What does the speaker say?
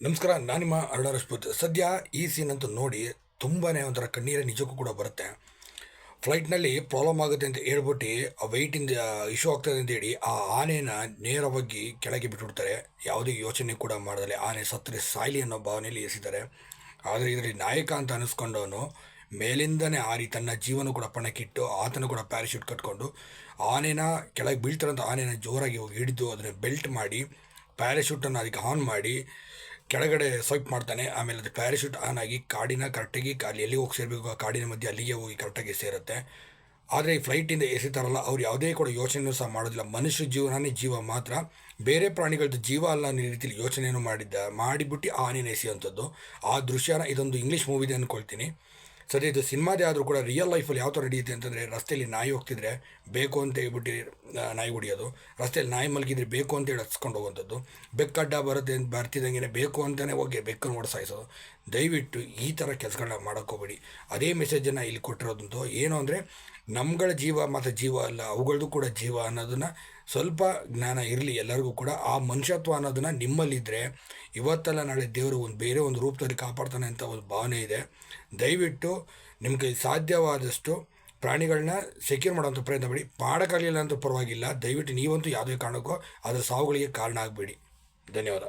ನಮಸ್ಕಾರ, ನಾನು ನಿಮ್ಮ ಅರುಣ ರಜಪೂತ್. ಸದ್ಯ ಈ ಸೀನ್ ಅಂತ ನೋಡಿ ತುಂಬಾ ಒಂಥರ ಕಣ್ಣೀರೇ ನಿಜಕ್ಕೂ ಕೂಡ ಬರುತ್ತೆ. ಫ್ಲೈಟ್ನಲ್ಲಿ ಪ್ರಾಬ್ಲಮ್ ಆಗುತ್ತೆ ಅಂತ ಹೇಳ್ಬಿಟ್ಟು ಆ ವೆಯ್ಟಿಂದ ಇಶ್ಯೂ ಆಗ್ತದೆ ಅಂತ ಹೇಳಿ ಆ ಆನೆನ ನೇರವಾಗಿ ಕೆಳಗೆ ಬಿಟ್ಬಿಡ್ತಾರೆ. ಯಾವುದೇ ಯೋಚನೆ ಕೂಡ ಮಾಡದಲೆ ಆನೆ ಸತ್ತರೆ ಸಾಯಿಲಿ ಅನ್ನೋ ಭಾವನೆಯಲ್ಲಿ ಎಸಿದ್ದಾರೆ ಆದರೆ ಇದರಲ್ಲಿ ನಾಯಕ ಅಂತ ಅನಿಸ್ಕೊಂಡವನು ಮೇಲಿಂದನೇ ಆರಿ ತನ್ನ ಜೀವನ ಕೂಡ ಪಣಕ್ಕಿಟ್ಟು ಆತನು ಕೂಡ ಪ್ಯಾರಾಶೂಟ್ ಕಟ್ಕೊಂಡು ಆನೆನ ಕೆಳಗೆ ಬೀಳ್ತಾರಂತ ಆನೆನ ಜೋರಾಗಿ ಹೋಗಿ ಹಿಡಿದು ಅದನ್ನು ಬೆಲ್ಟ್ ಮಾಡಿ ಪ್ಯಾರಾಶೂಟನ್ನು ಅದಕ್ಕೆ ಆನ್ ಮಾಡಿ ಕೆಳಗಡೆ ಸ್ವೈಪ್ ಮಾಡ್ತಾನೆ, ಆಮೇಲೆ ಅದು ಪ್ಯಾರಾಶೂಟ್ ಆನ್ ಆಗಿ ಕಾಡಿನ ಕರೆಕ್ಟಾಗಿ ಅಲ್ಲಿ ಎಲ್ಲಿಗೆ ಹೋಗಿ ಸೇರಬೇಕು ಆ ಕಾಡಿನ ಮಧ್ಯೆ ಅಲ್ಲಿಗೆ ಹೋಗಿ ಕರೆಕ್ಟಾಗಿ ಸೇರುತ್ತೆ. ಆದರೆ ಈ ಫ್ಲೈಟಿಂದ ಎಸಿತಾರಲ್ಲ ಅವ್ರು ಯಾವುದೇ ಕೂಡ ಯೋಚನೆಯೂ ಸಹ ಮಾಡೋದಿಲ್ಲ. ಮನುಷ್ಯ ಜೀವನನೇ ಜೀವ ಮಾತ್ರ. ಬೇರೆ ಪ್ರಾಣಿಗಳದ್ದು ಜೀವ ಅಲ್ಲ ಅನ್ನೋ ರೀತಿಯಲ್ಲಿ ಯೋಚನೆಯನ್ನು ಮಾಡಿದ್ದ, ಮಾಡಿಬಿಟ್ಟು ಆನೆನ ಎಸೆಯುವಂಥದ್ದು. ಆ ದೃಶ್ಯನ ಇದೊಂದು ಇಂಗ್ಲೀಷ್ ಮೂವಿದೆ ಅಂದ್ಕೊಳ್ತೀನಿ ಸರಿ, ಇದು ಸಿನಿಮಾದೇ ಆದರೂ ಕೂಡ ರಿಯಲ್ ಲೈಫಲ್ಲಿ ಯಾವ ಥರ ನಡೆಯುತ್ತೆ ಅಂತಂದರೆ ರಸ್ತೆಯಲ್ಲಿ ನಾಯಿ ಹೋಗ್ತಿದ್ರೆ ಬೇಕು ಅಂತ ಹೇಳ್ಬಿಟ್ಟು ನಾಯಿ ಹೊಡಿಯೋದು. ರಸ್ತೆಯಲ್ಲಿ ನಾಯಿ ಮಲಗಿದ್ರೆ ಬೇಕು ಅಂತ ಹೇಳಿ ಹಚ್ಕೊಂಡು ಹೋಗುವಂಥದ್ದು. ಬೆಕ್ಕಡ್ಡ ಬರುತ್ತೆ ಬರ್ತಿದ್ದಂಗೆ ಬೇಕು ಅಂತಲೇ ಹೋಗಿ ಬೆಕ್ಕನ್ನು ಓಡಿಸಾಯಿಸೋದು ದಯವಿಟ್ಟು ಈ ಥರ ಕೆಲಸಗಳನ್ನ ಮಾಡೋಕ್ಕೋಗ್ಬೇಡಿ ಅದೇ ಮೆಸೇಜನ್ನು ಇಲ್ಲಿ ಕೊಟ್ಟಿರೋದಂತೂ ಏನು ಅಂದರೆ, ನಮ್ಗಳ ಜೀವ ಮತ್ತು ಜೀವ ಅಲ್ಲ ಅವುಗಳದ್ದು ಕೂಡ ಜೀವ ಅನ್ನೋದನ್ನು ಸ್ವಲ್ಪ ಜ್ಞಾನ ಇರಲಿ ಎಲ್ಲರಿಗೂ ಕೂಡ, ಆ ಮನುಷ್ಯತ್ವ ಅನ್ನೋದನ್ನು ನಿಮ್ಮಲ್ಲಿದ್ದರೆ ಇವತ್ತಲ್ಲ ನಾಳೆ ದೇವರು ಒಂದು ಬೇರೆ ಒಂದು ರೂಪದಲ್ಲಿ ಕಾಪಾಡ್ತಾನೆ ಅಂತ ಒಂದು ಭಾವನೆ ಇದೆ. ದಯವಿಟ್ಟು ನಿಮಗೆ ಸಾಧ್ಯವಾದಷ್ಟು ಪ್ರಾಣಿಗಳನ್ನ ಸೆಕ್ಯೂರ್ ಮಾಡೋಂಥ ಪ್ರಯತ್ನ ಮಾಡಿ. ಮಾಡೋಕ್ಕಾಗಲಿಲ್ಲ ಅಂತ ಪರವಾಗಿಲ್ಲ. ದಯವಿಟ್ಟು ನೀವಂತೂ ಯಾವುದೇ ಕಾರಣಕ್ಕೂ ಅದರ ಸಾವುಗಳಿಗೆ ಕಾರಣ ಆಗಬೇಡಿ. ಧನ್ಯವಾದ.